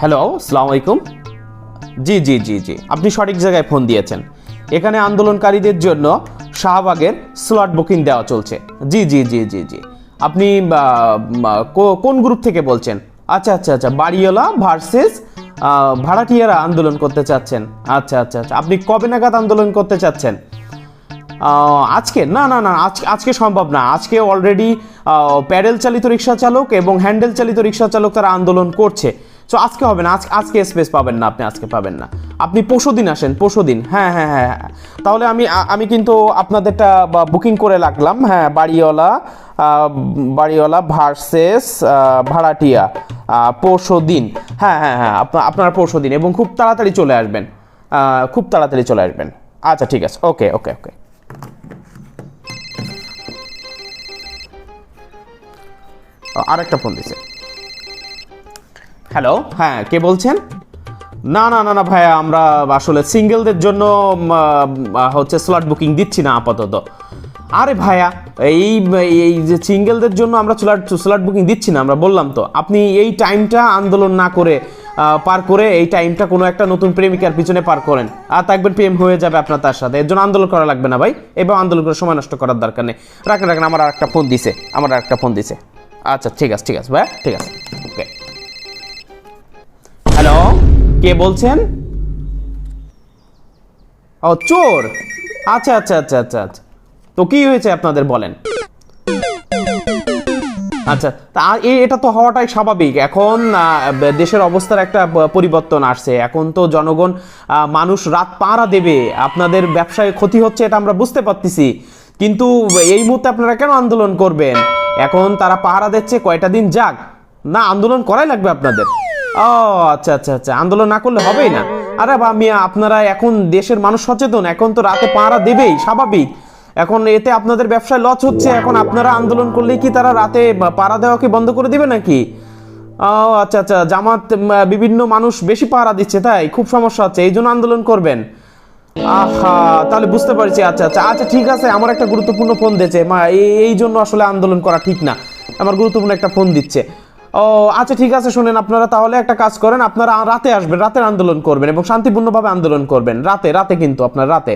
Hello সালাম আলাইকুম জি জি জি জি। আপনি সঠিক জায়গায় ফোন দিয়েছেন। এখানে আন্দোলনকারীদের জন্য শাহবাগের স্লট বুকিং দেওয়া চলছে। জি জি জি জি জি। আপনি কোন গ্রুপ থেকে বলছেন? আচ্ছা আচ্ছা আচ্ছা বাড়িওয়ালা ভার্সেস ভাড়াটিয়ারা আন্দোলন করতে চাচ্ছেন। আচ্ছা আচ্ছা আচ্ছা আপনি কবে নাগাদ আন্দোলন করতে চাচ্ছেন? আজকে? না না না আজকে আজকে সম্ভব না। আজকে অলরেডি প্যাডেল চালিত রিক্সা চালক এবং হ্যান্ডেল চালিত রিক্সা চালক তারা আন্দোলন করছে। সো আজকে হবে না, আজকে আজকে স্পেস পাবেন না আপনি, আজকে পাবেন না। আপনি পরশু দিন আসেন, পরশু দিন। হ্যাঁ হ্যাঁ হ্যাঁ হ্যাঁ। তাহলে আমি আমি কিন্তু আপনাদেরটা বুকিং করে রাখলাম। হ্যাঁ বাড়িওয়ালা বাড়িওয়ালা ভার্সেস ভাড়াটিয়া পরশু দিন। হ্যাঁ হ্যাঁ হ্যাঁ আপনার পরশু দিন এবং খুব তাড়াতাড়ি চলে আসবেন। খুব তাড়াতাড়ি চলে আসবেন। আচ্ছা ঠিক আছে। ওকে ওকে ওকে। আরেকটা ফোন দিছে। হ্যালো হ্যাঁ কে বলছেন? না না না না, ভাইয়া, আমরা আসলে সিঙ্গেলদের জন্য হচ্ছে স্লট বুকিং দিচ্ছি না আপাতত। আরে ভাইয়া, এই এই যে সিঙ্গেলদের জন্য আমরা স্লট স্লট বুকিং দিচ্ছি না, আমরা বললাম তো। আপনি এই টাইমটা আন্দোলন না করে পার করে এই টাইমটা কোনো একটা নতুন প্রেমিকার পিছনে পার করেন। আর দেখবেন প্রেম হয়ে যাবে আপনার তার সাথে। এর জন্য আন্দোলন করা লাগবে না ভাই। এবার আন্দোলন করে সময় নষ্ট করার দরকার নেই। রাখেন রাখেন, আমার আর একটা ফোন দিছে, আমার আর একটা ফোন দিছে। আচ্ছা ঠিক আছে ঠিক আছে, ভাইয়া, ঠিক আছে। ওকে কে বলছেন? ও, চোর! আচ্ছা আচ্ছা আচ্ছা আচ্ছা আচ্ছা। তো কি হয়েছে আপনাদের বলেন? আচ্ছা তা এটা তো হওয়াটাই স্বাভাবিক। এখন দেশের অবস্থার একটা পরিবর্তন আসছে। এখন তো জনগণ মানুষ রাত পাহারা দেবে। আপনাদের ব্যবসায় ক্ষতি হচ্ছে এটা আমরা বুঝতে পারতেছি। কিন্তু এই মুহূর্তে আপনারা কেন আন্দোলন করবেন? এখন তারা পাহারা দিচ্ছে, কয়টা দিন যাক। না, আন্দোলন করাই লাগবে আপনাদের। ও আচ্ছা আচ্ছা আচ্ছা আন্দোলন না করলে হবেই না। আরে বা মিয়া, আপনারা এখন দেশের মানুষ সচেতন, এখন তো রাতে পাহারা দেবেই, স্বাভাবিক। এখন এতে আপনাদের ব্যবসায় লস হচ্ছে, এখন আপনারা আন্দোলন করলে কি তারা রাতে পাড়া দেওয়াকে বন্ধ করে দিবে নাকি? ও আচ্ছা আচ্ছা জামাত বিভিন্ন মানুষ বেশি পাহারা দিচ্ছে, তাই? খুব সমস্যা হচ্ছে, এই জন্য আন্দোলন করবেন। আহা, তাহলে বুঝতে পারছি আচ্ছা আচ্ছা আচ্ছা ঠিক আছে, আমার একটা গুরুত্বপূর্ণ ফোন দিয়েছে, মা এই জন্য আসলে আন্দোলন করা ঠিক না। আমার গুরুত্বপূর্ণ একটা ফোন দিচ্ছে। ও আচ্ছা ঠিক আছে, শুনেন আপনারা, তাহলে একটা কাজ করেন, আপনারা রাতে আসবেন, রাতের আন্দোলন করবেন এবং শান্তিপূর্ণভাবে আন্দোলন করবেন। রাতে রাতে কিন্তু আপনার, রাতে।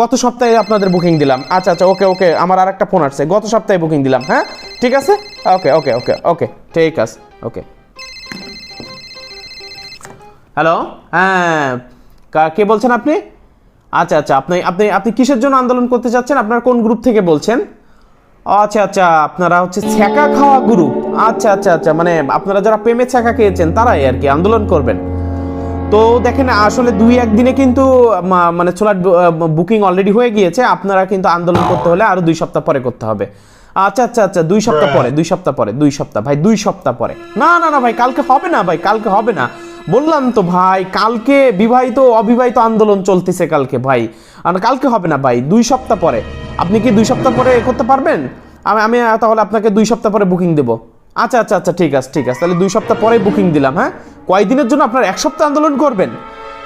গত সপ্তাহে আপনাদের বুকিং দিলাম। আচ্ছা আচ্ছা ওকে ওকে, আমার আর একটা ফোন আসছে। গত সপ্তাহে বুকিং দিলাম হ্যাঁ? ঠিক আছে? ওকে ওকে ওকে ওকে, ঠিক আছে, ওকে। হ্যালো হ্যাঁ কে বলছেন আপনি? আচ্ছা আচ্ছা আপনি আপনি আপনি কিসের জন্য আন্দোলন করতে চাচ্ছেন আপনার কোন গ্রুপ থেকে বলছেন? আচ্ছা আচ্ছা আপনারা হচ্ছে ছ্যাঁকা খাওয়া গ্রুপ আচ্ছা আচ্ছা আচ্ছা মানে আপনারা যারা প্রেমে ছ্যাঁকা খেয়েছেন, তারাই আর কি আন্দোলন করবেন। তো দেখেন, আসলে দুই একদিনে কিন্তু মানে ছোলার বুকিং অলরেডি হয়ে গিয়েছে। আপনারা কিন্তু আন্দোলন করতে হলে আরও দুই সপ্তাহ পরে করতে হবে। আচ্ছা আচ্ছা আচ্ছা দুই সপ্তাহ পরে, দুই সপ্তাহ পরে, দুই সপ্তাহ, ভাই, দুই সপ্তাহ পরে। না না না, ভাই, কালকে হবে না, ভাই, কালকে হবে না। বললাম তো, ভাই, কালকে বিবাহিত, অবিবাহিত আন্দোলন চলতেছে কালকে, ভাই। আর কালকে হবে না, ভাই, দুই সপ্তাহ পরে। আপনি কি দুই সপ্তাহ পরে করতে পারবেন? আমি আমি তাহলে আপনাকে দুই সপ্তাহ পরে বুকিং দেবো। আচ্ছা আচ্ছা আচ্ছা ঠিক আছে ঠিক আছে। তাহলে দুই সপ্তাহ পরে বুকিং দিলাম হ্যাঁ? কয়দিনের জন্য আপনার এক সপ্তাহ আন্দোলন করবেন?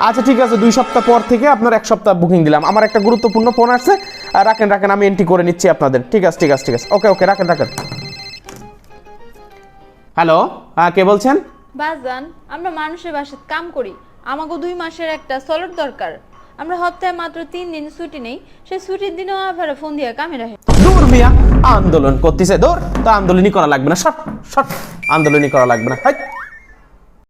আচ্ছা ঠিক আছে, দুই সপ্তাহ পর থেকে আপনার এক সপ্তাহ বুকিং দিলাম। আমার একটা গুরুত্বপূর্ণ ফোন আসছে। রাখেন রাখেন, আমি এন্ট্রি করে নিচ্ছি আপনাদের। ঠিক আছে ঠিক আছে ঠিক আছে। ওকে ওকে, রাখেন রাখেন। হ্যালো হ্যাঁ কে বলছেন? বাজান, আমরা মানুষের বাসায় কাম করি। আমাকে দুই মাসের একটা সলট দরকার। আমরা সপ্তাহে মাত্র তিন দিন ছুটি নেই। সে ছুটির দিনও আবার ফোন দিয়ে কামে রাখে দূর মিয়া, আন্দোলন করতেছে, দূর। তো আন্দোলনই করা লাগবে না সব সব আন্দোলনই করা লাগবে না। হাই।